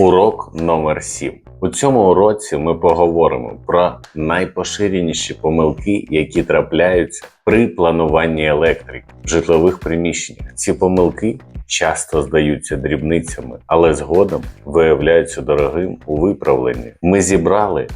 Урок номер 7. У цьому уроці ми поговоримо про найпоширеніші помилки, які трапляються при плануванні електрики в житлових приміщеннях. Ці помилки часто здаються дрібницями, але згодом виявляються дорогим у виправленні. Ми зібрали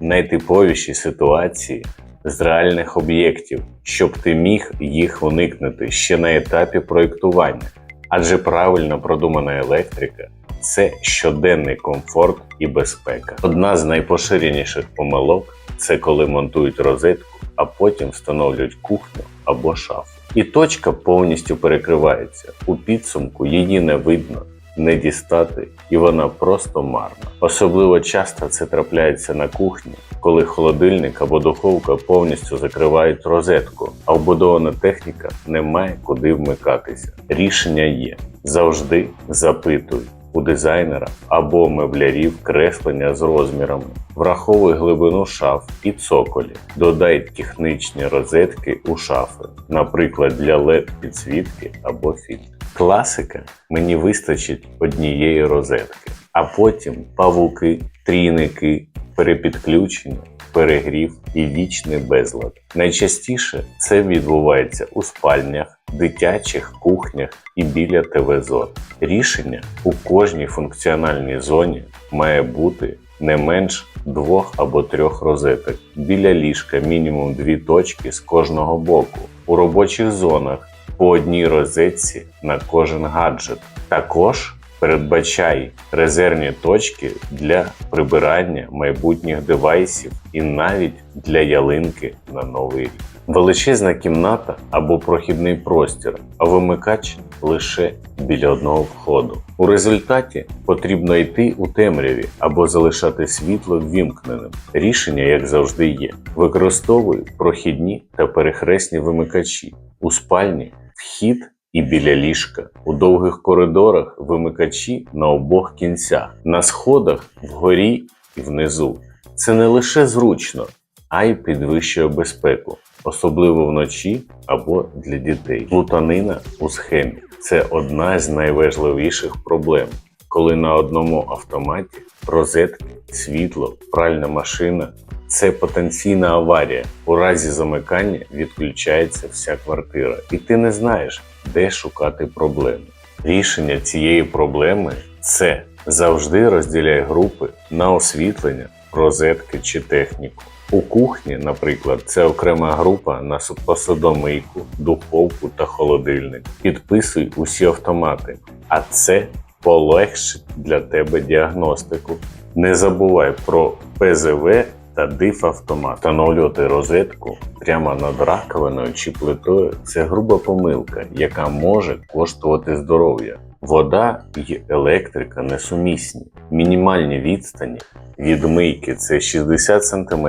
найтиповіші ситуації з реальних об'єктів, щоб ти міг їх уникнути ще на етапі проєктування. Адже правильно продумана електрика це щоденний комфорт і безпека. Одна з найпоширеніших помилок це коли монтують розетку, а потім встановлюють кухню або шафу. І точка повністю перекривається. У підсумку її не видно, не дістати, і вона просто марна. Особливо часто це трапляється на кухні, коли холодильник або духовка повністю закривають розетку, а вбудована техніка не має куди вмикатися. Рішення є завжди запитуй у дизайнера або меблярів креслення з розмірами. Враховуй глибину шаф і цоколі. Додай технічні розетки у шафи, наприклад, для LED підсвітки або фільтр. Класика мені вистачить однієї розетки, а потім павуки, трійники, перепідключення, перегрів і вічний безлад. Найчастіше це відбувається у спальнях, дитячих кухнях і біля ТВ-зон. Рішення у кожній функціональній зоні має бути не менш двох або трьох розеток. Біля ліжка мінімум дві точки з кожного боку. У робочих зонах по одній розетці на кожен гаджет. Також передбачай резервні точки для прибирання майбутніх девайсів і навіть для ялинки на новий рік. Величезна кімната або прохідний простір, а вимикач лише біля одного входу. У результаті потрібно йти у темряві або залишати світло ввімкненим. Рішення, як завжди, є. Використовуй прохідні та перехресні вимикачі у спальні, вхід і біля ліжка, у довгих коридорах вимикачі на обох кінцях, на сходах вгорі і внизу. Це не лише зручно, а й підвищує безпеку, особливо вночі або для дітей. Плутанина у схемі це одна з найважливіших проблем, коли на одному автоматі розетки, світло, пральна машина. Це потенційна аварія. У разі замикання відключається вся квартира, і ти не знаєш, де шукати проблеми. Рішення цієї проблеми це завжди розділяй групи на освітлення, розетки чи техніку. У кухні, наприклад, це окрема група на посудомийку, духовку та холодильник. Підписуй усі автомати, а це полегшить для тебе діагностику. Не забувай про ПЗВ та диф автомат. Встановлювати розетку прямо над раковиною чи плитою це груба помилка, яка може коштувати здоров'я. Вода і електрика несумісні. Мінімальні відстані від мийки це 60 см,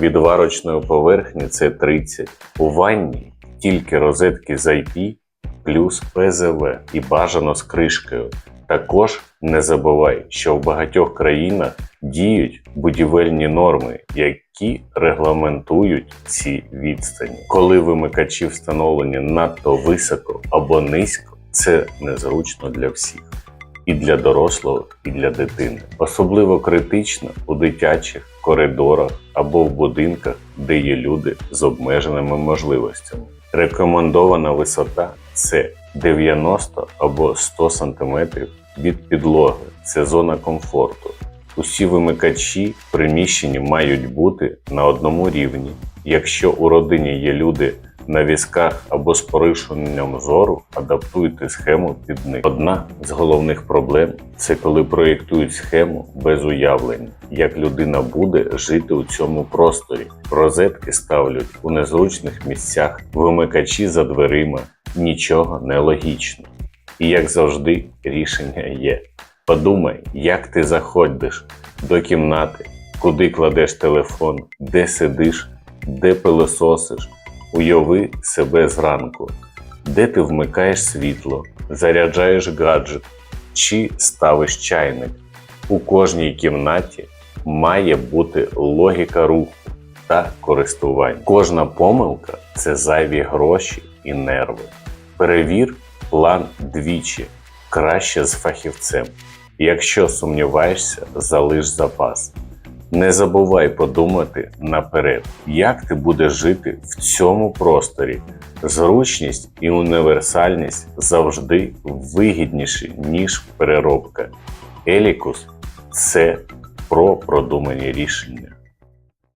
від варочної поверхні це 30 У ванні тільки розетки з IP плюс ПЗВ і бажано з кришкою. Також не забувай, що в багатьох країнах діють будівельні норми, які регламентують ці відстані. Коли вимикачі встановлені надто високо або низько, це незручно для всіх. І для дорослого, і для дитини. Особливо критично у дитячих коридорах або в будинках, де є люди з обмеженими можливостями. Рекомендована висота це 90 або 100 см від підлоги. Це зона комфорту. Усі вимикачі в приміщенні мають бути на одному рівні. Якщо у родині є люди на візках або з порушенням зору, адаптуйте схему під них. Одна з головних проблем це коли проєктують схему без уявлення, як людина буде жити у цьому просторі. Розетки ставлять у незручних місцях, вимикачі за дверима, нічого не логічно. І як завжди, рішення є. Подумай, як ти заходиш до кімнати, куди кладеш телефон, де сидиш, де пилососиш. Уяви себе зранку, де ти вмикаєш світло, заряджаєш гаджет чи ставиш чайник. У кожній кімнаті має бути логіка руху та користування. Кожна помилка це зайві гроші і нерви. Перевір план двічі, краще з фахівцем. Якщо сумніваєшся, залиш запас. Не забувай подумати наперед, як ти будеш жити в цьому просторі. Зручність і універсальність завжди вигідніші, ніж переробка. Елікус це про продумані рішення.